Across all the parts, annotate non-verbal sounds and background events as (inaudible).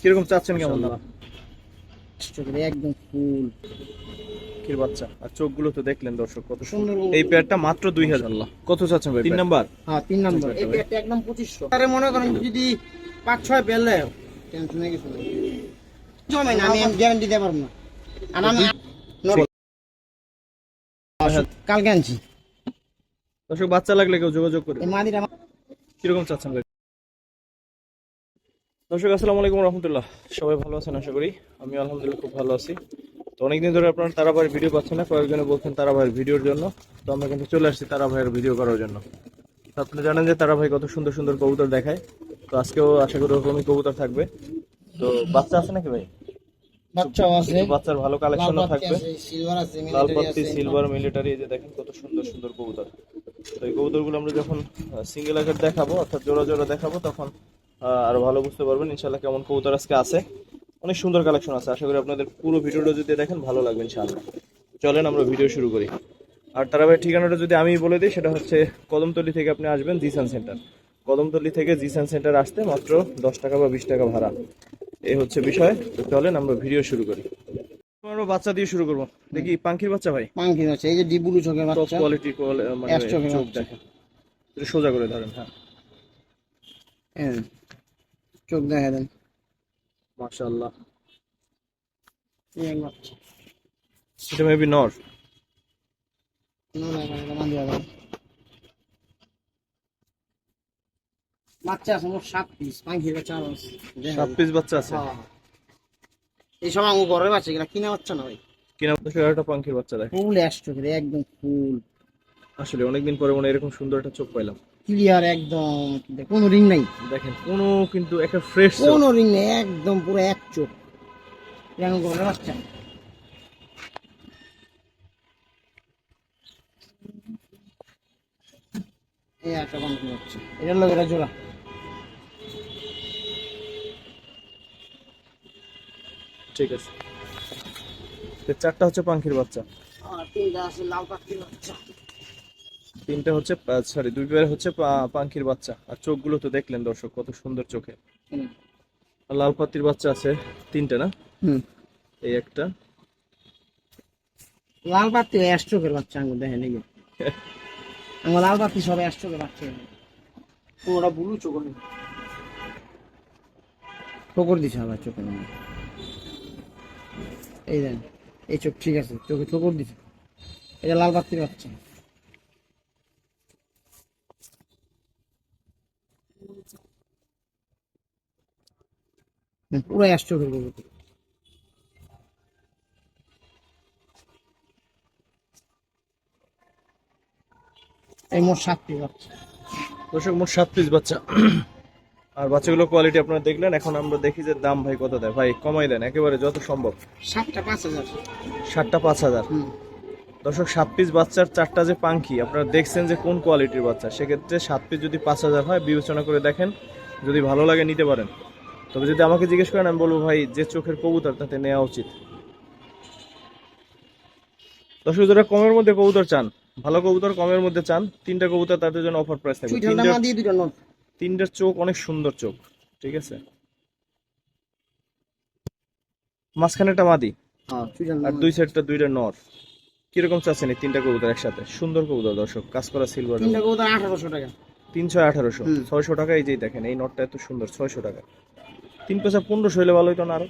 কীরকম চাচ্ছেন কেমন দাম? চোখের একদম ফুল। বাচ্চা? আর চোখগুলো তো দেখলেন দর্শক কত সুন্দর। এই পেয়ারটা মাত্র দুই হাজার। কত চাচ্ছেন ভাই তিন নাম্বার? হ্যাঁ তিন নম্বর। এই পেয়ারটা একদম পঁচিশশো। মনে করেন যদি পাঁচ ছয় পেলে টেনশন গেছে। জমে না আমি গ্যারান্টি দিতে পারব না। আর আমি কালকে আনছি। দর্শক বাচ্চা লাগলে কেউ যোগাযোগ করে। এই কীরকম চাচ্ছেন ভাই? দর্শক আসসালামু আলাইকুম রহমতুল্লাহ। সবাই ভালো আছেন আশা করি? আমি আলহামদুলিল্লাহ খুব ভালো আছি। তো অনেকদিন ধরে আপনারা তারা ভাইয়ের ভিডিও পাচ্ছেন না কয়েকজনে বলছেন তারা ভাইয়ের ভিডিওর জন্য। তো আমরা কিন্তু চলে আসছি তারা ভাইয়ের ভিডিও করার জন্য। তো আপনি জানেন যে তারা ভাই কত সুন্দর সুন্দর কবুতর দেখায়। তো আজকেও আশা করি ওরকমই কবুতর থাকবে। তো বাচ্চা আছে নাকি ভাই? বাচ্চাও আছে। বাচ্চার ভালো কালেকশনও থাকবে। লাল পাত্তি সিলভার মিলিটারি যে দেখেন কত সুন্দর সুন্দর কবুতর। তো এই কবুতরগুলো আমরা যখন সিঙ্গেল আকার দেখাবো অর্থাৎ জোড়া জোড়া দেখাবো তখন আরও ভালো বুঝতে পারবেন। ইনশাল্লাহ কেমন কবুতর আজকে আছে। অনেক সুন্দর কালেকশন আছে। আশা করি আপনাদের পুরো ভিডিওটা যদি দেখেন ভালো লাগবে ইনশাআল্লাহ। চলেন আমরা ভিডিও শুরু করি। আর তারা ভাই ঠিকানাটা যদি আমি বলে দিই সেটা হচ্ছে কদমতলি থেকে আপনি আসবেন জিসান সেন্টার। কদমতলি থেকে জিসান সেন্টার আসতে মাত্র দশ টাকা বা বিশ টাকা ভাড়া। এই হচ্ছে বিষয়। তো চলেন আমরা ভিডিও শুরু করি। আমরা বাচ্চা দিয়ে শুরু করব। দেখি পাঙ্খির বাচ্চা ভাই? এই যে ডিবুলু চোখের টপ বাচ্চা। কোয়ালিটি মানে চোখ দেখেন। সোজা করে ধরেন হ্যাঁ। হ্যাঁ। চোখ দেখা দেন। মাশাআল্লাহ। বাচ্চা এটা মেবি নর। বাচ্চা আছে মোট সাত পিস বাচ্চা সাত পিস বাচ্চা আছে? হ্যাঁ। এই আমার ঘরের বাচ্চা কিনা বাচ্চা না ভাই? কিনা একটা পাঙ্খির বাচ্চা ফুল অ্যাশ চোখের একদম ফুল। আসলে অনেকদিন পরে মনে এরকম সুন্দর একটা চোখ পাইলাম। ক্লিয়ার একদম। কোনো রিং নাই। দেখেন কোনো কিন্তু একটা ফ্রেশ কোনো রিং নেই একদম পুরো এক চোখ। আমার ঘরের বাচ্চা। এই একটা এটার লোক এটা জোড়া। ঠিক আছে। চারটা হচ্ছে পাঙ্খির বাচ্চা। আর তিনটা আছে লাল পাখির বাচ্চা। তিনটা হচ্ছে সরি দুই পেয়ার হচ্ছে পা- পাঙ্খির বাচ্চা। আর চোখগুলো তো দেখলেন দর্শক কত সুন্দর চোখে। আর লাল পাতির বাচ্চা আছে তিনটা না? এই একটা। লাল পাত্তি অ্যাশ চোখের বাচ্চা আঙুল দেখেন এই (laughs) আমার লাল পাত্তি সব অ্যাশ চোখের বাচ্চা। পুরোটা ব্লু চোখ ঠোকর দিছে আবার চোখের মধ্যে। এই দেন এই চোখ ঠিক আছে চোখে ঠোকর দিছে। এটা লাল পাত্তির বাচ্চা। পুরো চোখের কবুতর এই মোট সাত পিস বাচ্চা। দর্শক মোট সাত পিস বাচ্চা। আর বাচ্চাগুলো কোয়ালিটি আপনারা দেখলেন এখন আমরা দেখি যে দাম ভাই কত দেয়। ভাই কমাই দেন একেবারে যত সম্ভব। সাতটা পাঁচ হাজার। সাতটা পাঁচ হাজার। দর্শক সাত পিস বাচ্চার চারটা যে পাঙ্খি আপনারা দেখছেন যে কোন কোয়ালিটির বাচ্চা। সেক্ষেত্রে সাত পিস যদি পাঁচ হাজার হয় বিবেচনা করে দেখেন যদি ভালো লাগে নিতে পারেন। তবে যদি আমাকে জিজ্ঞেস করেন আমি বলব ভাই যে চোখের কবুতর তাতে নেওয়া উচিত। দর্শক যারা কমের মধ্যে কবুতর চান ভালো কবুতর কমের মধ্যে চান তিনটা কবুতর তাদের জন্য অফার প্রাইস থাকবে। তিনটার চোখ অনেক সুন্দর চোখ ঠিক আছে? মাঝখানে একটা মাদি। হ্যাঁ আর দুই সাইডটা দুইটা নর। কীরকম চাচ্ছেন এই তিনটা কবুতর একসাথে? সুন্দর কবুতর দর্শক। কাজ করা সিলভার তিনটা কবুতর। আঠারোশো টাকা। তিনশো আঠারোশো। ছয়শো টাকা এই যেই দেখেন এই নটটা এত সুন্দর ছয়শো টাকা। তিন পয়সা পনেরোশো হলে ভালো হইতো না আরও?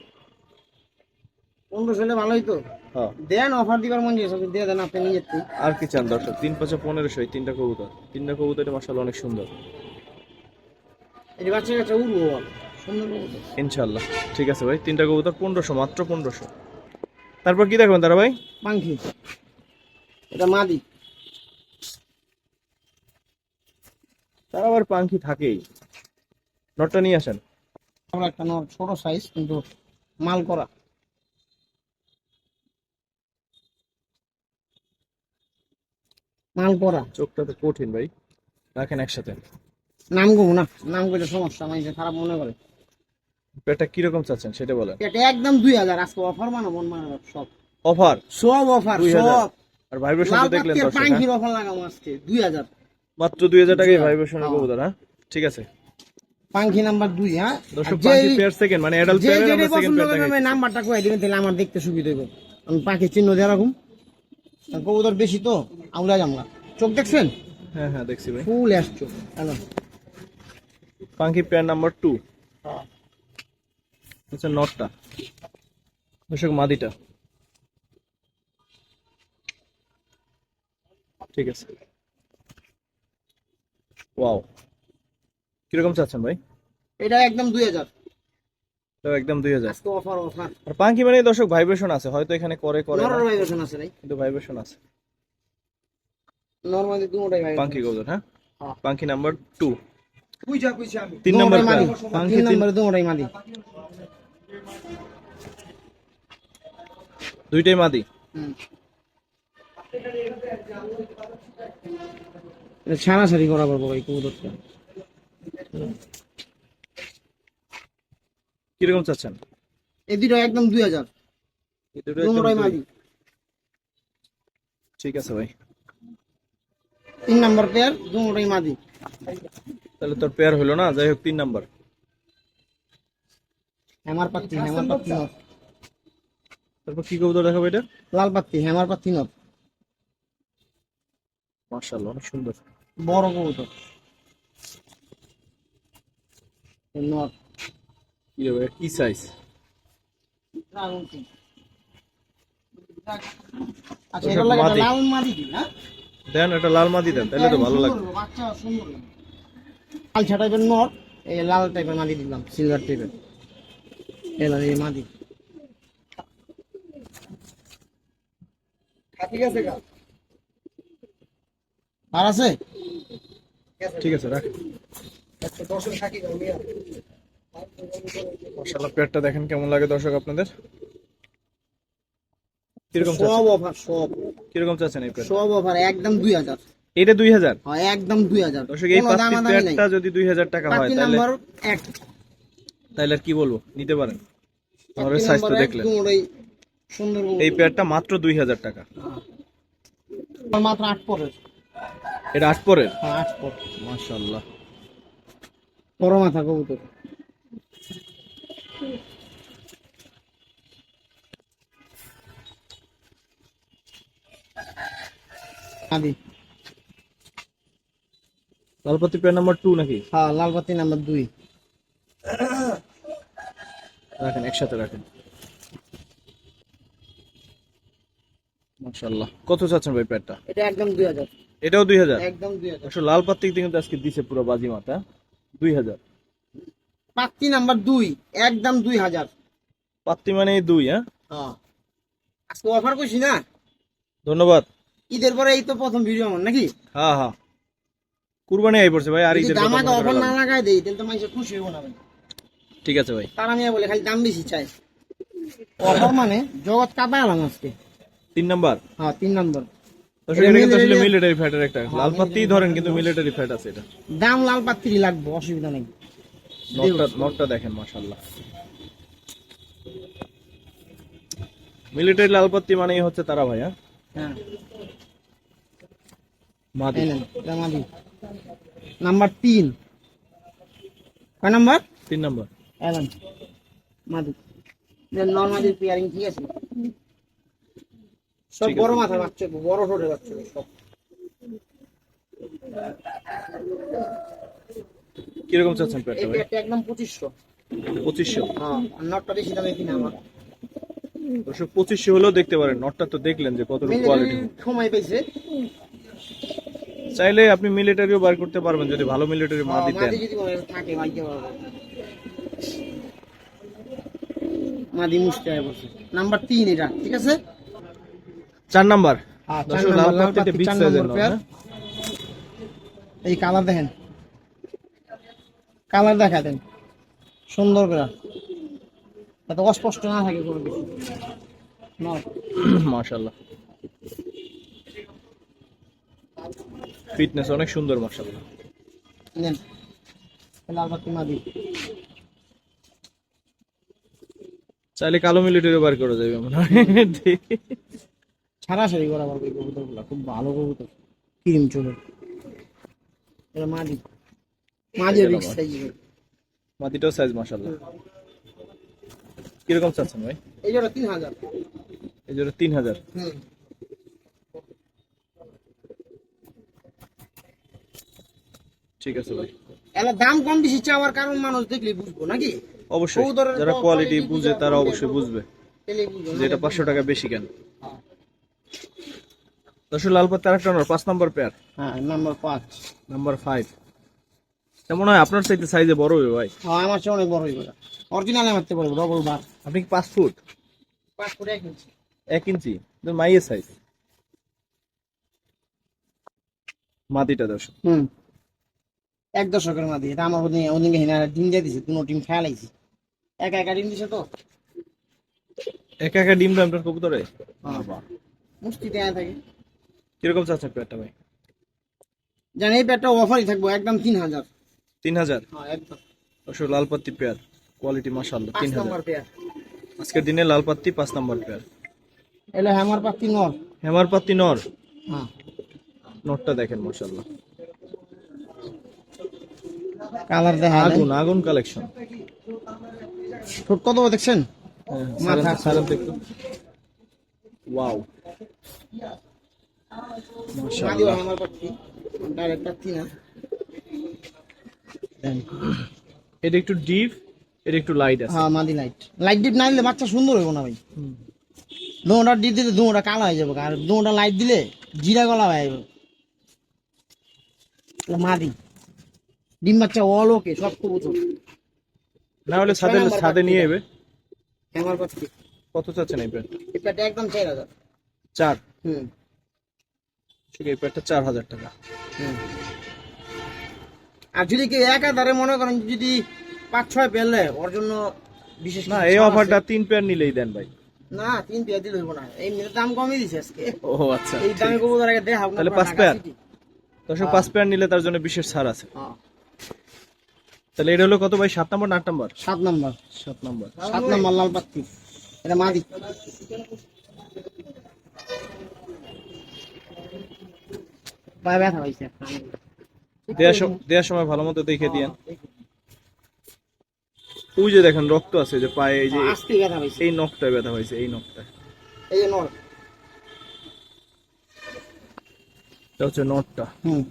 পনেরোশো হলে ভালোই তো হ্যাঁ। দেন অফার দিবার মন যেসব দিয়ে দেন আপনি নিজের আর কি চান দর্শক? তিন পয়সা পনেরোশো এই তিনটা কবুতর। তিনটা কবুতরের মাসাল অনেক সুন্দর। এই বাচ্চা কাচ্চা উড়বো সুন্দর কবুতর। ইনশাল্লাহ ঠিক আছে ভাই তিনটা কবুতর পনেরোশো মাত্র পনেরোশো। তারপর কি দেখবেন তারা ভাই? পাঙ্খি এটা মাদি। তারা আবার পাঙ্খি থাকেই। নটটা নিয়ে আসেন। আমরা একটা নর ছোট সাইজ কিন্তু মাল করা। মাল করা। চোখটা তো কঠিন ভাই। রাখেন একসাথে। নাম গো না নাম করে সমস্যা আমি যে খারাপ মনে করে। পেটটা কীরকম চাচ্ছেন সেটা বলেন। এটা একদম দুই হাজার আজকে অফার মানো মন মানো সব। অফার সব অফার 2000 সব। আর ভাইব্রেশন তো দেখলেন দর্শক হ্যাঁ? অফার লাগাবো আজকে দুই হাজার। মাত্র দুই হাজার টাকায় হ্যাঁ। কবুতর হ্যাঁ? ঠিক আছে। পাঙ্খি নাম্বার দুই হ্যাঁ? সেকেন্ড মানে অ্যাডাল্ট আমরা পছন্দ করবে নাম্বারটা কয়ে দিবেন তাহলে আমার দেখতে সুবিধা হবে আমি পাখি চিহ্ন দিয়ে রাখুন কবুতর বেশি তো আউলা জামলা চোখ দেখছেন? হ্যাঁ হ্যাঁ দেখছি ভাই। ফুল অ্যাশ চোখ কেন? পেয়ার নাম্বার টু আচ্ছা নটটা। দর্শক মাদিটা। ঠিক আছে। ওয়াও। কীরকম চাচ্ছেন ভাই? এটা একদম দুই হাজার। এটাও একদম দুই হাজার। আজকে অফার অফার আর পাখি মানে দর্শক ভাইব্রেশন আছে হয়তো এখানে করে করে নরমাল ভাইব্রেশন আছে নাই কিন্তু ভাইব্রেশন আছে। নরমালি ভাই গৌদর হ্যাঁ? হ্যাঁ। পাখি নাম্বার টু বুঝা বুঝা আমি তিন নম্বর পেয়ার। তিন নম্বরে মাদি। দুইটাই মাদি। হুম। এটা সারাসারি করা পারব ভাই কবুতরটা। কীরকম চাচ্ছেন? এই দুটো একদম দুই হাজার। ঠিক আছে ভাই। তিন নম্বর পেয়ার মাদি তাহলে তোর পেয়ার হলো না? যাই হোক তিন নাম্বার। হেমার পাত্তি হেমার পাত্তি তারপর কি কবুতর দেখাবো এটা? লাল পাত্তি হেমার পাত্তি নর। মার্শাল্লাহ অনেক সুন্দর। বড় কবুতর। কি রে কি সাইজ আচ্ছা এটা লাগে লাল মাদি কি দেন একটা লাল মাদি দেন তাহলে তো ভালো লাগবে। সুন্দর, বাচ্চা সুন্দর লালচা টাইপের নর এই লাল টাইপের মাদি দিলাম সিলভার টাইপের এই মাদি। ঠিক আছে আর আছে? ঠিক আছে রাখ। মার্শাল্লাহ পেয়ারটা দেখেন কেমন লাগে দর্শক আপনাদের? কীরকম সব অফার সব। কীরকম চাচ্ছেন এই সব অফার একদম দুই হাজার। এটা দুই হাজার? একদম দুই হাজার। দর্শক এই পাঁচটি পেয়ারটা যদি দুই হাজার টাকা হয় তাহলে তাহলে আর কি বলব? নিতে পারেন। আমাদের পাঁচটি সাইজ তো দেখলেন। সুন্দর এই পেয়ারটা মাত্র দুই হাজার টাকা। মাত্র আট পরের। এটা আট পরের? হ্যাঁ আট পর। মার্শাল্লাহ বড় মাথা কবুতর। আদি। লালপতি পেয়ার নাম্বার টু নাকি? হ্যাঁ লালবাতি নাম্বার দুই। রাখেন একসাথে রাখেন। মাশাল্লাহ কত চাচ্ছেন ভাই প্যাডটা এটা একদম দুই হাজার। এটাও দুই হাজার? একদম দুই হাজার। একশো লাল পাত্তি কিন্তু আজকে দিছে পুরো বাজি মাথা দুই হাজার। পাত্তি নাম্বার দুই একদম দুই হাজার। পাত্তি মানে দুই হ্যাঁ? হ্যাঁ। আজকে অফার করছি না? ধন্যবাদ। ঈদের পরে এই তো প্রথম ভিডিও আমার নাকি? হ্যাঁ হ্যাঁ। কুরবানি আই পড়ছে ভাই আর ঈদের দামাকে অফার না লাগাই দেই তাহলে তো মানুষ খুশি হব না ভাই। ঠিক আছে ভাই। তারা নিয়ে বলে খালি দাম বেশি চাই। অফার মানে জগৎ কাঁপায় আলাম আজকে। তিন নাম্বার। হ্যাঁ তিন নম্বর। আসলে মিলিটারি ফ্যাটের একটা। লাল পাত্তি ধরেন কিন্তু মিলিটারি ফ্যাট আছে এটা। দাম লাল লাগবে অসুবিধা নেই। নটটা নটটা দেখেন মাশাল্লাহ মিলিটারি লাল পাত্তি মানেই হচ্ছে তারা ভাই হ্যাঁ? হ্যাঁ। মাদি। মাদি। নাম্বার তিন। কয় নাম্বার? তিন নাম্বার। এলেন মাদি। নর্মাদির পেয়ারিং ঠিক আছে? সব বড় মাথা বাচ্চা বড় ঠোঁটে বাচ্চা সব। কীরকম চাচ্ছেন এই ভাই? একদম পঁচিশশো। পঁচিশশো? হ্যাঁ নটটা বেশি দামে কিনা আমার। দর্শক পঁচিশশো হলেও দেখতে পারেন নটটা তো দেখলেন যে কতটুকু কোয়ালিটি সময় পেয়েছে। চাইলে আপনি মিলিটারিও বার করতে পারবেন যদি ভালো মিলিটারি মা হ্যাঁ, দিতেন। থাকে মাদি মুষ্টি নাম্বার তিন এটা ঠিক আছে? চার নাম্বার? এই কালার দেখেন। কালার দেখা দেন। সুন্দর করে। এত অস্পষ্ট না থাকে কোনো কিছু। নয় ফিটনেস অনেক সুন্দর মাশাআল্লাহ। নেন। লাল বাতি মাদি চাইলে কালো মিলিটারি বার করা যাবে মনে হয়। ছাড়াছাড়ি করা পারবে এই কবুতরগুলা খুব ভালো কবুতর। ক্রিম চলে এটা মাদি মাদি বিগ সাইজ মাটিটাও সাইজ মাশাল্লাহ কীরকম চাচ্ছেন ভাই? এই জোড়া তিন হাজার। এই জোড়া তিন হাজার। হুম। ঠিক আছে ভাই। এলা দাম কম বেশি চাওয়ার কারণ মানুষ দেখলে বুঝব নাকি? অবশ্যই। যারা কোয়ালিটি বুঝে তারা অবশ্যই বুঝবে। বুঝবে। তাহলেই বুঝব যে এটা পাঁচশো টাকা বেশি কেন। দর্শক লাল পাত্তা আরেকটা নম্বর পাঁচ নম্বর পেয়ার হ্যাঁ নাম্বার পাঁচ। নাম্বার ফাইভ তেমন হয়? আপনার চাইতে সাইজে বড় হবে ভাই? হ্যাঁ আমার চেয়ে অনেক বড় গেল অরিজিনাল মারতে পারব ডবল বার আপনি কি পাঁচ ফুট পাঁচ ফুট এক ইঞ্চি এক ইঞ্চি তো মাইয়ের সাইজ মাটিটা দর্শক। হুম। এক দশকের মাদি এটা আমার ওদিন ওদিনকে হিনা ডিম দিয়ে দিছে দুনো টিম খেয়াল আইছি একা একা ডিম দিছে তো। একা একা ডিম দাম আপনার কবুতরে? হ্যাঁ। মুষ্টি দেয়া থাকে। কীরকম চাচ্ছেন পেয়ারটা ভাই? জানি এই পেটটা অফারই থাকব একদম তিন হাজার তিন হাজার হ্যাঁ একদম। লাল পাত্তি পেয়ার কোয়ালিটি মাসাল্লাহ তিন হাজার নম্বর পেয়ার। আজকের দিনে লাল পাত্তি পাঁচ নম্বর পেয়ার। এলো হ্যামার পাত্তি নর। হেমার পাত্তি নর? হ্যাঁ। নরটা দেখেন মাসাল্লাহ কালার দেখা আগুন আগুন কালেকশন ঠোঁট কত দেখছেন? মাথা। সারেন তো একটু ওয়াও এটা একটু ডিপ এটা একটু লাইট আছে। হ্যাঁ মাদি লাইট লাইট ডিপ না দিলে বাচ্চা সুন্দর হইব না ভাই। দুটা ডিপ দিলে দুটা কালো হয়ে যাবে। আর দুটা লাইট দিলে জিরা গলা হয়ে যাবে। মাদি। ডিম বাচ্চা অল ওকে সব কবুতর না হলে নিয়ে যাবে কত চাচ্ছেন এই প্যান্ট এটা একদম চার হাজার। চার। হুম। ঠিক এই প্যান্টটা চার হাজার টাকা। আর যদি কেউ একাধারে মনে করেন যদি পাঁচ ছয় পেলে ওর জন্য বিশেষ না এই অফারটা তিন পেয়ার নিলেই দেন ভাই। না তিন পেয়ার দিলে হইব না। এই দাম কমই দিছে আজকে। ও আচ্ছা এই দামে কবুতর আগে দেখা তাহলে পাঁচ পেয়ার? দর্শক পাঁচ পেয়ার নিলে তার জন্য বিশেষ ছাড় আছে। তাহলে এটা হলো কত ভাই? সাত নম্বর না আট নম্বর? সাত নম্বর। সাত নম্বর। সাত নম্বর লাল পাত্তি। এটা মাদি। পায়ে ব্যথা হয়েছে। দেওয়ার সময় ভালো মতো দেখে দিয়েন। ওই যে দেখেন রক্ত আছে যে পায়ে এই যে হয়েছে। এই নখটায় ব্যথা হয়েছে এই নখটায়। এই এটা হচ্ছে নটটা হুম।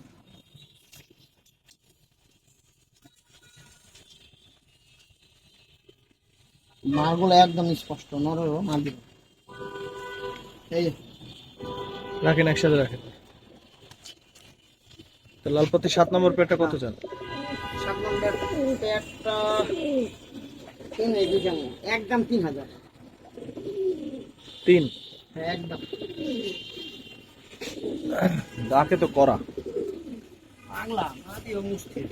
মারগুলো একদম স্পষ্ট নরেরও মাদি এই রাখেন একসাথে রাখেন। লালপাতি সাত নম্বর পেটটা কত চান? সাত নম্বর পেটটা তিন একদম তিন হাজার। তিন? হ্যাঁ একদম। ডাকে তো করা মুশকিল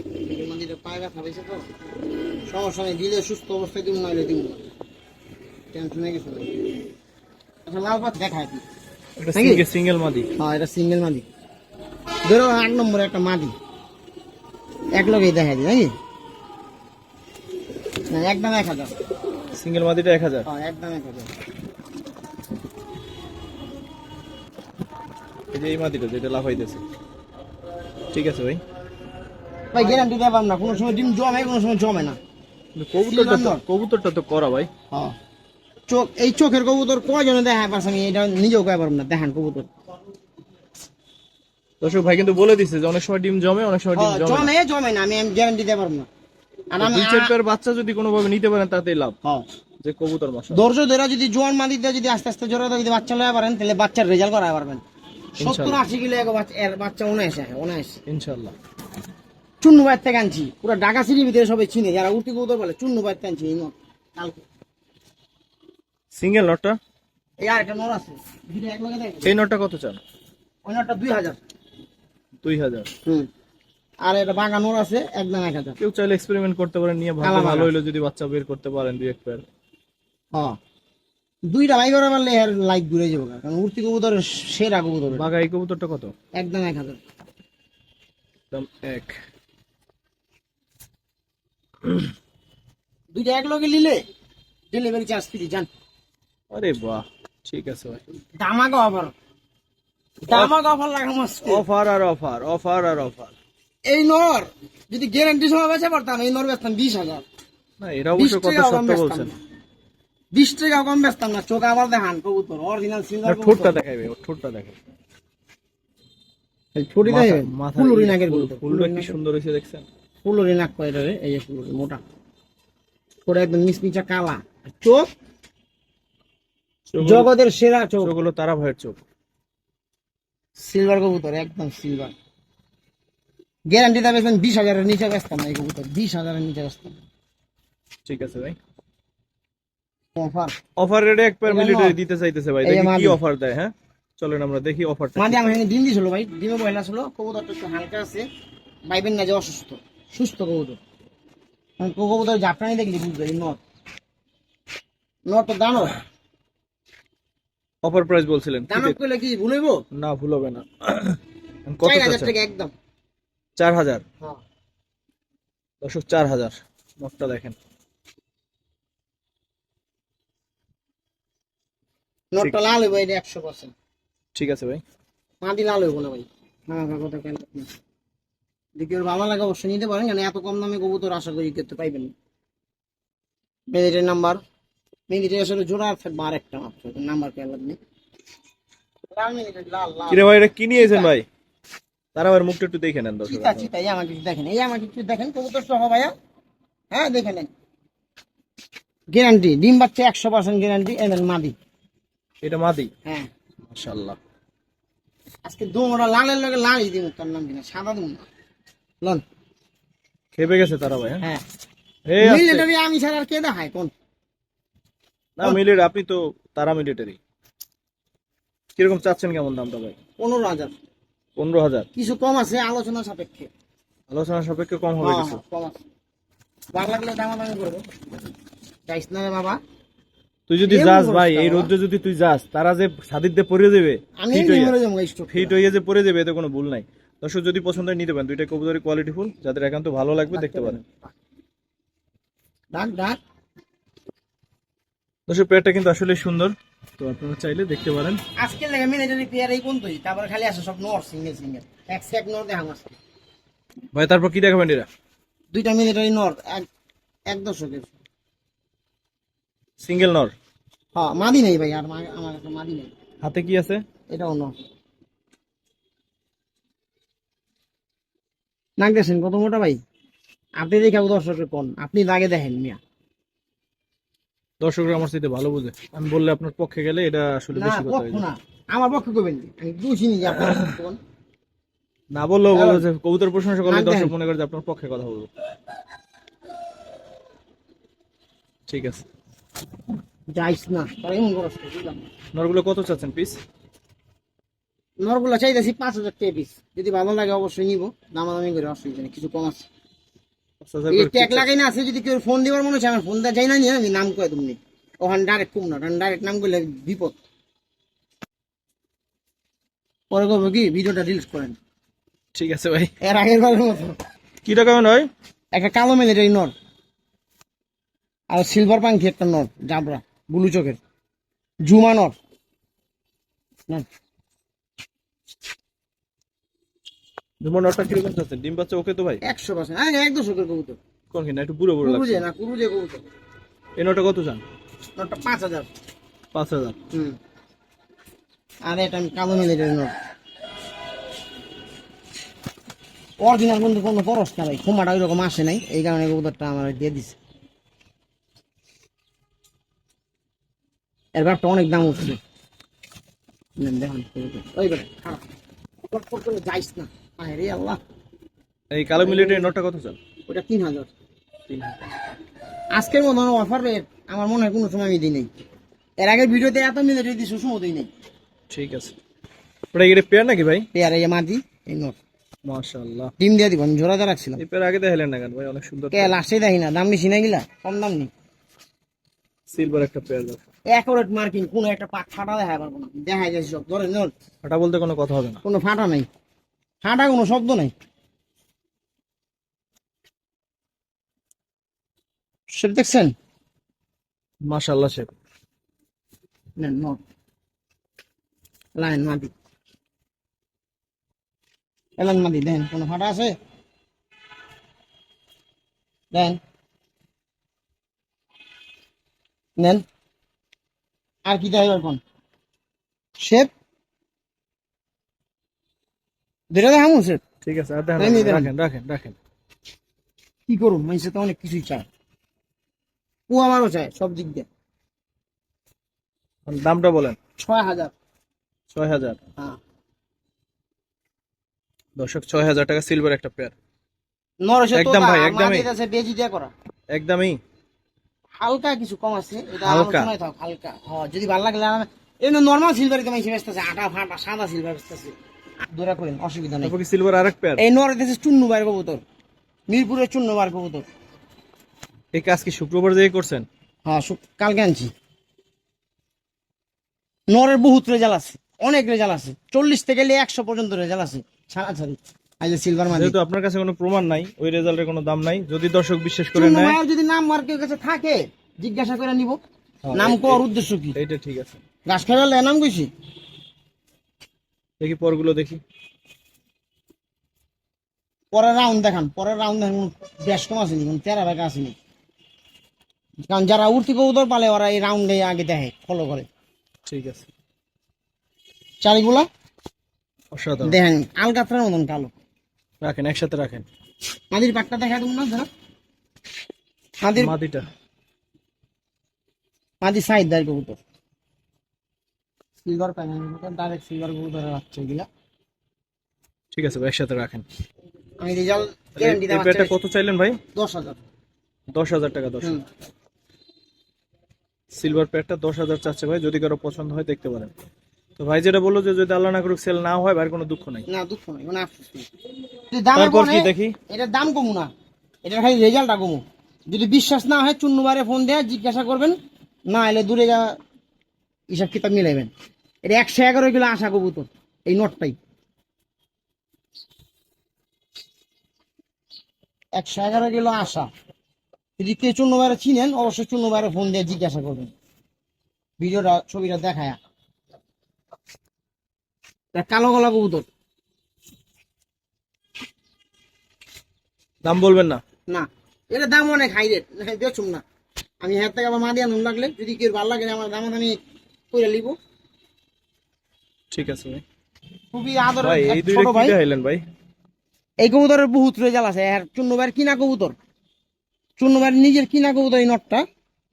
মন্দিরে পায়ে ব্যথা তো। সমস্যা নেই দিলে সুস্থ অবস্থায় দিব টেনশনে নেই আচ্ছা লাল পাত দেখায় কি? সিঙ্গেল সিঙ্গেল মাদি হ্যাঁ এটা সিঙ্গেল মাদি ধরো আট নম্বরে একটা মাদি এক লগেই দেখা দিই নাকি? একদম এক হাজার। সিঙ্গেল মাদিটা এক হাজার। হ্যাঁ একদম এক হাজার। এই যে এই মাদিটা যেটা লাফাইতেছে। ঠিক আছে ভাই। ভাই গ্যারান্টি দেবাম না। কোনো সময় ডিম জমে কোনো সময় জমে না। কবুতরটা তো কবুতরটা তো করা ভাই। হ্যাঁ। চোখ এই চোখের কবুতর কয়জনে দেখা পারছে আমি এটা নিজেও কয় পারব না। দেখান কবুতর। দর্শক ভাই কিন্তু বলে দিছে যে অনেক সময় ডিম জমে অনেক সময় ডিম জমে জমে জমে না আমি গ্যারান্টি দিতে পারব না। আর আমি দুই চার পেয়ার বাচ্চা যদি কোনোভাবে নিতে পারেন তাতেই লাভ। হ্যাঁ যে কবুতর মশা ধৈর্য ধরে যদি জোয়ান মাদিতে যদি আস্তে আস্তে জোরে যদি বাচ্চা লয়া পারেন তাহলে বাচ্চার রেজাল্ট করা পারবেন। সত্তর আশি কিলো এক বাচ্চা উনাইশ উনাইশ ইনশাল্লাহ চুন্নু বাইর থেকে আনছি। পুরো ঢাকা সিটির ভিতরে সবাই চিনে যারা উঠতে কবুতর বলে চুন্নু বাইর থেকে আনছি এই নট কালকে। সিঙ্গেল নটটা? এই আর একটা নর আছে। দুইটা এক লগে এই নটটা কত চান? ওই নটটা দুই হাজার। দুই হাজার। হুম। আর এটা বাঘা নর আছে একদম এক হাজার। কেউ চাইলে এক্সপেরিমেন্ট করতে পারেন নিয়ে ভালো ভালো হইল যদি বাচ্চা বের করতে পারেন দুই এক পেয়ার হ্যাঁ। দুইটা বাইক করে পারলে এর লাইট ঘুরে যাব কারণ উঠতি কবুতর সেরা কবুতর বাঘা এই কবুতরটা কত? একদম এক হাজার। দাম এক। দুইটা এক লগে নিলে ডেলিভারি চার্জ ফ্রি জান। আরে বাহ ঠিক আছে ভাই। দামাকা অফার দামাকা অফার আর অফার অফার আর অফার। এই নর যদি গ্যারান্টি সময় বেচে পারতাম এই নর বেচতাম বিশ হাজার। না এটা অবশ্য কথা সত্য বলছেন। বিশ টাকাও কম বেচতাম না। চোখ আবার দেখান কবুতর অরিজিনাল সিলভার ঠোঁটটা দেখাইবে ওর ঠোঁটটা দেখাই ছুটি দেয় ফুলুরি নাকের কবুতর ফুলটা কি সুন্দর হয়েছে দেখছেন? ফুলুরি নাক কয় রে এই যে ফুলুরি মোটা। একদম কালা। চোখ? জগতের সেরা চোখ। তারা ভয়ের চোখ। সিলভার কবুতর একদম সিলভার গ্যারান্টি দেবেন বিশ হাজারের নিচে বেচতাম না এই কবুতর বিশ হাজারের নিচে বেচতাম ঠিক আছে ভাই। অফার অফার রেটে এক পেয়ার মিলিটারি দিতে চাইতেছে ভাই দেখি কি অফার দেয় হ্যাঁ? চলেন আমরা দেখি অফারটা মাঝে আমার ডিম দিছিল ভাই ডিমে ছিল কবুতরটা একটু হালকা আছে ভাইবেন না যে অসুস্থ সুস্থ কবুতর। কবুতর দেখলি বুঝবে নট নট তো দানো অফার প্রাইস বলছিলেন। দানব করলে কি ভুলইব না ভুল হবে না। কত টাকা একদম। চার হাজার? হ্যাঁ। দর্শক চার হাজার। নটটা দেখেন। নটটা লাল হইব এটা একশো পার্সেন্ট। ঠিক আছে ভাই। মাটি লাল হইব না ভাই। আমার কথা কেন? দেখি ওর ভালো লাগে অবশ্যই নিতে পারেন এত কম দামে কবুতর আশা করি করতে পাইবেন। না মেদিটের নাম্বার মেদিটের আসলে জোড়া থাকবে আর একটা মাত্র নাম্বার লাল লাল লাল। কিরে ভাই এটা কি নিয়েছেন ভাই? তারা আবার মুখটা একটু দেখে নেন দর্শক চিতা এই আমাকে একটু দেখেন এই আমাকে একটু দেখেন কবুতর সহ ভাইয়া। হ্যাঁ দেখে নেন। গ্যারান্টি ডিম বাচ্চা একশো পার্সেন্ট গ্যারান্টি এনেন মাদি। এটা মাদি? হ্যাঁ। মাশাআল্লাহ। আজকে দোমরা লালের লগে লালই দিব তার নাম দিনা সাদা দিব না লন। খেপে গেছে তারা ভাই হ্যাঁ? হ্যাঁ। এই মিলিটারি আমি ছাড়া আর কে দেখায়? কোন? না আপনি তো তারা মিলিটারি কীরকম চাচ্ছেন কেমন দামটা ভাই? পনেরো হাজার। পনেরো হাজার? কিছু কম আছে আলোচনা সাপেক্ষে। আলোচনা সাপেক্ষে কম হবে হ্যাঁ, কিছু? কম আছে। ভালো লাগলে দামাদামি করব। যাইস না রে বাবা। তুই যদি যাস ভাই এই। রোদ্রে যদি তুই যাস তারা যে পড়ে যাবে আমি ফিট হইয়া যে পড়ে যাবে এতে কোনো ভুল নাই। দর্শক যদি পছন্দ নিতে পারেন। দুইটা কবুতরি কোয়ালিটি ফুল যাদের একান্ত ভালো লাগবে দেখতে পারেন। ডাক ডাক। দর্শক পেয়ারটা কিন্তু আসলে সুন্দর। তো আপনারা চাইলে দেখতে পারেন। আজকে লাগে মিলিটারি প্লেয়ার এই কোন তুই তারপরে খালি আসে সব নর সিঙ্গেল সিঙ্গেল এক সেক নর দেখাম আজকে। ভাই তারপর কি দেখাবেন এরা? দুইটা মিলিটারি নর এক এক দশকের। সিঙ্গেল নর? হ্যাঁ মাদি নেই ভাই আর আমার একটা মাদি নেই। হাতে কি আছে? এটাও নর। নাক দেখছেন কত মোটা ভাই? আপনি দেখাবো দর্শকের কোন আপনি দাগে দেখেন মিয়া। দর্শকরা আমার সাথে ভালো বুঝে। আমি বললে আপনার পক্ষে গেলে এটা আসলে বেশি কথা হয়ে যায়। না। আমার পক্ষে করবেন না। আমি বুঝিনি যে আপনার। না বললেও বলো যে কবুতর প্রশংসা করলে দর্শক মনে করে যে আপনার পক্ষে কথা বলব। ঠিক আছে। যাইস না নরগুলো কত চাচ্ছেন পিস নরগুলো চাইতেছি পাঁচ হাজার টাকা পিস যদি ভালো লাগে অবশ্যই নিব। দামাদামি করে অসুবিধা নেই কিছু কম আছে। ট্যাগ লাগাই না আছে যদি কেউ ফোন মনে হচ্ছে আমার ফোন দেওয়া যাই না নিয়ে আমি নাম তুমি ওখানে ডাইরেক্ট কম না ডাইরেক্ট নাম করলে বিপদ। পরে করব কি ভিডিওটা করেন। ঠিক আছে ভাই। এর আগের বারের মতো। কি টাকা নয় একটা কালো মিলিটারি নর আর সিলভার পাঙ্কি একটা নর জাবরা বুলু চোখের। জুমা নর না, জুমন নটটা কীরকম চাচ্ছেন? ডিম বাচ্চা ওকে তো ভাই? একশো পার্সেন্ট হ্যাঁ এক দশকের কবুতর। কোন কিনা একটু বুড়ো বুড়ো লাগছে। না কুরুজে কবুতর। এই নটা কত চান? নটটা পাঁচ হাজার। পাঁচ হাজার। হুম। আর এটা আমি কালো মিলিটারি নোট। অরিজিনাল কিন্তু কোনো খরচ না ভাই ক্ষমাটা ওইরকম আসে নাই এই কারণে কবুতরটা আমার দিয়ে দিছে। এর ব্যাপারটা অনেক দাম উঠছে। দেখুন ওই বেটা খারাপ। যাইস না। আয় রে আল্লাহ। এই কালো মিলিটারি নটটা কত চান ওটা তিন হাজার। তিন হাজার। আজকের মতো অফার রেট আমার মনে হয় কোনো সময় আমি দিই নাই। এর আগে ভিডিওতে এত মিলিটারি দিছি সময় দিই নাই। ঠিক আছে। ওটা কি পেয়ার নাকি ভাই? পেয়ারে এই মাটি এই নোট। মাশাআল্লাহ। ডিম দিয়ে দিব আমি জোড়া দিয়ে রাখছিলাম। এই পেয়ার আগে দেখালেন না কেন ভাই? অনেক সুন্দর কে লাস্টে দেখি না দাম বেশি না গিলা কম দাম নেই। সিলভার একটা পেয়ার দাও। অ্যাকোরেট মার্কিং কোনো একটা পাক ফাটা দেখা পারব না। দেখা যাচ্ছে সব। ধরে ধর। ফাটা বলতে কোনো কথা হবে না। কোনো ফাটা নাই। ফাটা কোনো শব্দ নাই। সব দেখছেন? মাশাআল্লাহ শেখ। নেন নোট। লাইন মাদি। এলান মাদি দেন। কোনো ফাটা আছে? দেন। নেন। আর কি দেয় কোন? শেপ দুটা দেখামু শেপ ঠিক আছে। রাখেন রাখেন রাখেন। কি করুন মানুষে তো অনেক কিছুই চায়। ও আমারও চায় সব দিক দিয়ে। দামটা বলেন। ছয় হাজার। ছয় হাজার। হ্যাঁ। দর্শক ছয় হাজার টাকা সিলভার একটা পেয়ার একদম ভাই, একদমই। বেজি দিয়ে করা। একদমই। হালকা কিছু কম আছে এটা হালকা? হালকা। হ্যাঁ যদি ভালো আরামে- এমনি নর্মাল সিলভার ব্যস্ত আছে আটা ফাটা সাদা সিলভার ব্যস্ত আছে দৌড়া করেন অসুবিধা নেই। তারপর কি সিলভার আরেক পেয়ার এই নর দেশে চুন্নু বার কবুতর। মিরপুরের চুন্নু বার কবুতর। এই কাজ কি শুক্রবার দিয়ে করছেন? হ্যাঁ সু- কালকে আনছি। নরের বহুত রেজাল আছে অনেক রেজাল আছে। চল্লিশ থেকে একশো পর্যন্ত রেজাল আছে। ছাড়া ছাড়ি আজ সিলভার মাঝে যেহেতু আপনার কাছে কোনো প্রমাণ নাই ওই রেজাল্টের কোনো দাম নাই যদি দর্শক বিশ্বাস করে নেয় যদি নাম মার্কের কাছে থাকে জিজ্ঞাসা করে নিব। হ্যাঁ, নাম কর উদ্দেশ্য কি? এইটা ঠিক আছে। গাছ নাম কইছি? দেখি পরগুলো দেখি। পরের রাউন্ড দেখান পরের রাউন্ড দেখান বেশ কম আসেনি কোনো তেরা বেকা আসেনি কারণ যারা উর্তি কবুতর পালে ওরা এই রাউন্ডে আগে দেখে ফলো করে। ঠিক আছে। চারিগুলা? অসাধারণ। দেখেন আলকাতরার মতন কালো। রাখেন একসাথে রাখেন। মাদির পাটটা দেখা দেবো না ধরো। মাদির মাদিটা। মাদির সাইড দাঁড় কবুতর। সিলভার প্যানেল ডাইরেক্ট সিলভার কবুতরের বাচ্চা এগুলা। ঠিক আছে ভাই, একসাথে রাখেন। আমি রেজাল্ট গ্যারান্টি এই পেয়ারটা কত চাইলেন ভাই? দশ হাজার। দশ হাজার টাকা দশ হুম সিলভার প্যাডটা দশ হাজার চাচ্ছে ভাই যদি কারও পছন্দ হয় দেখতে পারেন। তো ভাই যেটা বলল যে যদি আল্লাহ না করুক সেল না হয় ভাইয়ের কোনো দুঃখ নাই। না দুঃখ নাই কোনো আফসোস নেই। তারপর কি দেখি? এটার দাম কমু না। এটার খালি রেজাল্টটা কমু। যদি বিশ্বাস না হয় চুন্নুবারে ফোন দেয়া জিজ্ঞাসা করবেন। না এলে দূরে যা হিসাব কিতাব মিলাইবেন। এটা একশো এগারো কিলো আশা কবুতর এই নোটটাই একশো এগারো কিলো আশা। যদি কে কেউ চুন্নুবারে চিনেন অবশ্যই চুন্নুবারে ফোন দিয়ে জিজ্ঞাসা করবেন। ভিডিওটা ছবিটা দেখায়। কালো গলা কবুতর। দাম বলবেন না? না এটা দাম অনেক হাই রেট বেচুম না। আমি হাত থেকে আবার মাদিয়া নুন লাগলে যদি কেউ ভালো লাগে আমার দাম আমি করে লিব। ঠিক আছে ভাই। খুবই আদর ভাই এই দুইটা ছোট কি ভাই। দেখাইলেন ভাই? এই কবুতরের বহুত রেজাল আছে। আর চুন্নু ভাইয়ের কিনা কবুতর? চুন্নু ভাইয়ের নিজের কিনা কবুতর এই নটটা?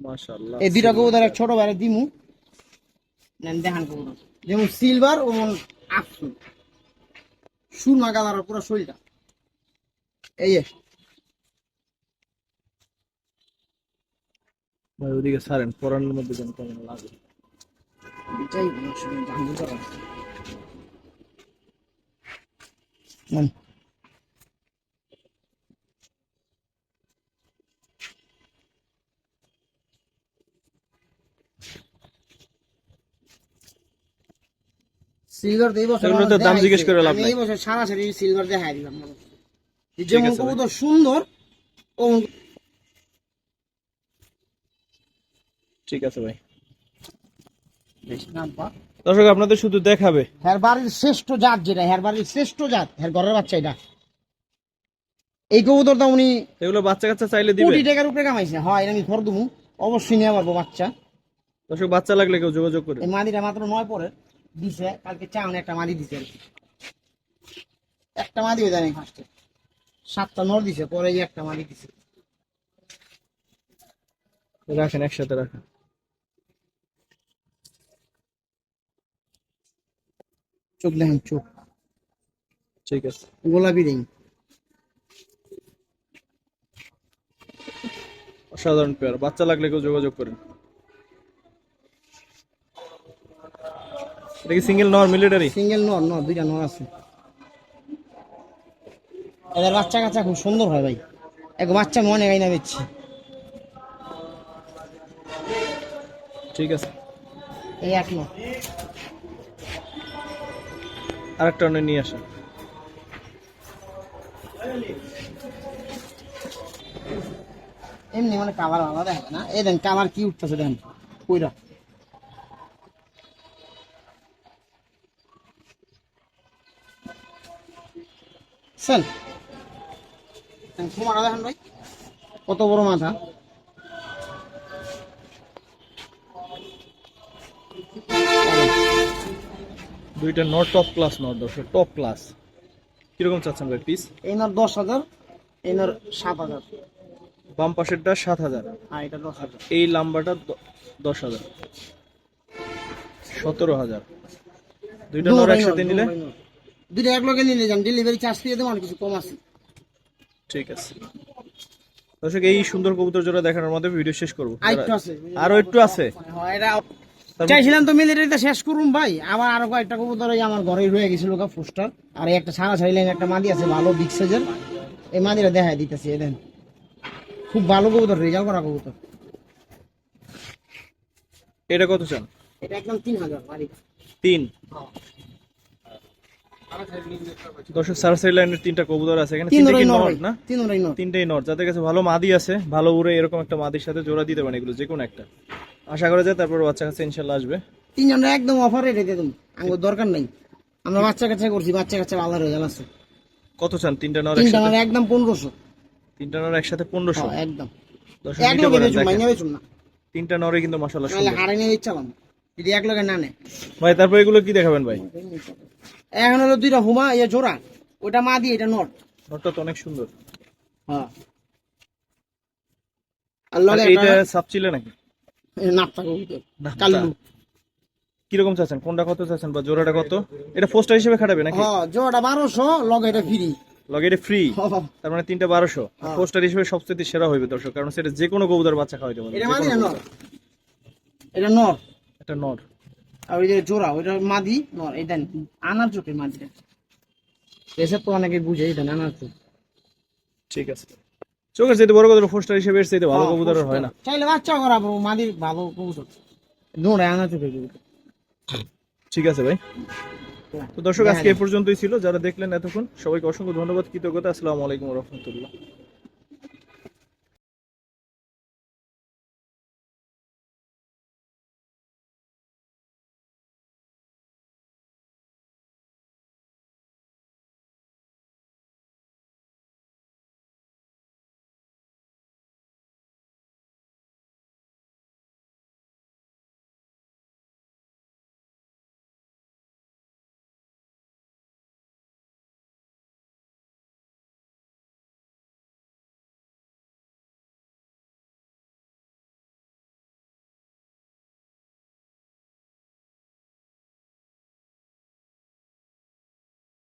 মাশাআল্লাহ এই দুইটা কবুতর এক ছোট ভাইয়ের দিমু। নেন দেখান কবুতর। যেমন সিলভার ও আফসুন। সুরমা কালার পুরো শরীরটা। এই ভাই ওদিকে ছাড়েন পরানোর মধ্যে যেন কেমন লাগে। এটাই। সিলভার এই বছর তো দাম জিজ্ঞেস করে লাভ আমি নাই। এই বছর সরাসরি সিলভার দেখাই দিলাম যেমন কবুতর সুন্দর। ঠিক আছে ভাই। দর্শক আপনাদের শুধু দেখাবে। হ্যার বাড়ির শ্রেষ্ঠ জাত যেটা হ্যার বাড়ির শ্রেষ্ঠ জাত হ্যার ঘরের বাচ্চা এটা। এই কবুতর তো উনি এগুলো বাচ্চা কাচ্চা চাইলে দিবে। কোটি টাকার উপরে কামাইছে। হয় আমি ঘর দেবো অবশ্যই নিয়ে পারব বাচ্চা। দর্শক বাচ্চা লাগলে কেউ যোগাযোগ করে। এই মাদিটা মাত্র নয় পরে দিছে কালকে চাউন একটা মাদি দিছে একটা মাদি হয়ে যায় ফার্স্টে সাতটা নর দিছে পরে একটা মাদি দিছে। রাখেন একসাথে রাখেন। চোখ দেখেন চোখ। ঠিক আছে। গোলাপি রিং। অসাধারণ পেয়ার বাচ্চা লাগলে কেউ যোগাযোগ করেন। এটা কি সিঙ্গেল নর মিলিটারি সিঙ্গেল নর নর দুইটা নর আছে। এদের বাচ্চা কাচ্চা খুব সুন্দর হয় ভাই। এক বাচ্চা মনে গাই না বেচছি ঠিক আছে। এই এক নর আরেকটা অন্য নিয়ে আসেন। এমনি মানে কালার আলাদা হবে না। এই দেন কালার কি উঠতেছে দেন, কইরা। সেন দেখেন ভাই, কত বড় মাথা। দুইটা নট টপ ক্লাস নট দর্শক টপ ক্লাস কীরকম চাচ্ছেন ভাই পিস এই নর দশ হাজার এই নর সাত হাজার। বাম পাশেরটা সাত হাজার। আর এটা দশ হাজার। এই লাম্বাটা দশ হাজার। সতেরো হাজার। দুইটা দুটাই একসাথে নিলে? দুইটা এক লগে নিলে যান ডেলিভারি চার্জ দিয়ে দেবো আর কিছু কম আছে। ঠিক আছে। দর্শক এই সুন্দর কবুতর জোড়া দেখানোর মধ্যে ভিডিও শেষ করব। আরও একটু আছে? হ্যাঁ, চাইছিলাম তো মিলিটারিতে শেষ করুন ভাই। আবার আরও কয়েকটা কবুতর আমার ঘরে রয়ে গেছিল গা পোস্টার। আর এই একটা সারা ছাড়িলেন একটা মাদি আছে ভালো বিগ সাইজের এই মাদিটা দেখায় দিতেছি এই দেন। খুব ভালো কবুতর রেজাল্ট করা কবুতর। এটা কত চান? এটা একদম তিন হাজার তিন? দর্শক লাইনের তিনটা কবুতর আছে এখানে। না? নর। তিনটাই নর। যাদের কাছে ভালো মাদি আছে ভালো উড়ে এরকম একটা মাদির সাথে জোড়া দিতে পারেন এগুলো যে কোনো একটা। আশা করা যায় তারপর বাচ্চা কাছে ইনশাল্লাহ আসবে। তিনজনের একদম অফারে রেখে দেবো। আমার দরকার নাই। আমরা বাচ্চা কাচ্চা করছি বাচ্চা কাচ্চা আলাদা রেজাল্ট আছে। কত চান? তিনটা নর তিনটা আমার একদম পনেরোশো। তিনটা নর একসাথে পনেরোশো? হ্যাঁ, একদম। তিনটা নরে কিন্তু হারে নিয়ে ইচ্ছালাম যদি এক লগে না নেয়। ভাই তারপর এগুলো কি দেখাবেন ভাই? এখন হলো দুইটা হুমা ইয়ে জোড়া। ওটা মা দিয়ে এটা নট। নরটা তো অনেক সুন্দর। হ্যাঁ। আর লগে এটা সাপ ছিলে নাকি? নাপটা কবুতর কাল্লু কীরকম চাচ্ছেন? কোনটা কত চাচ্ছেন বা জোড়াটা কত? এটা পোস্টার হিসেবে খাটাবে নাকি? হ্যাঁ জোড়াটা বারোশো লগে এটা ফ্রি লগে এটা ফ্রি তার মানে তিনটা বারোশো। হ্যাঁ। পোস্টার হিসেবে সবচেয়ে সেরা হইবে দর্শক কারণ সেটা যে কোনো কবুতর বাচ্চা খাওয়াইতে পারবে এটা যে মাদি কোনো না নর এটা নর। এটা নর। আর ওই যে জোড়া ওইটা মাদি নর এটা আনার চোখে মাদিটা। এসব তো অনেকে বুঝে এটা আনার চোখ। ঠিক আছে। চোখের চাইতে বড় কথা পোস্টার হিসেবে এর চাইতে ভালো হ্যাঁ, কবুতর হয় না। চাইলে বাচ্চা করাবো মাদির ভালো কবুতর। নোড়ে আনার চোখে কবুতর ঠিক আছে ভাই। তো দর্শক আজকে এ পর্যন্তই ছিল। যারা দেখলেন এতক্ষণ সবাইকে অসংখ্য ধন্যবাদ কৃতজ্ঞতা। আসসালামু আলাইকুম রহমতুল্লাহ।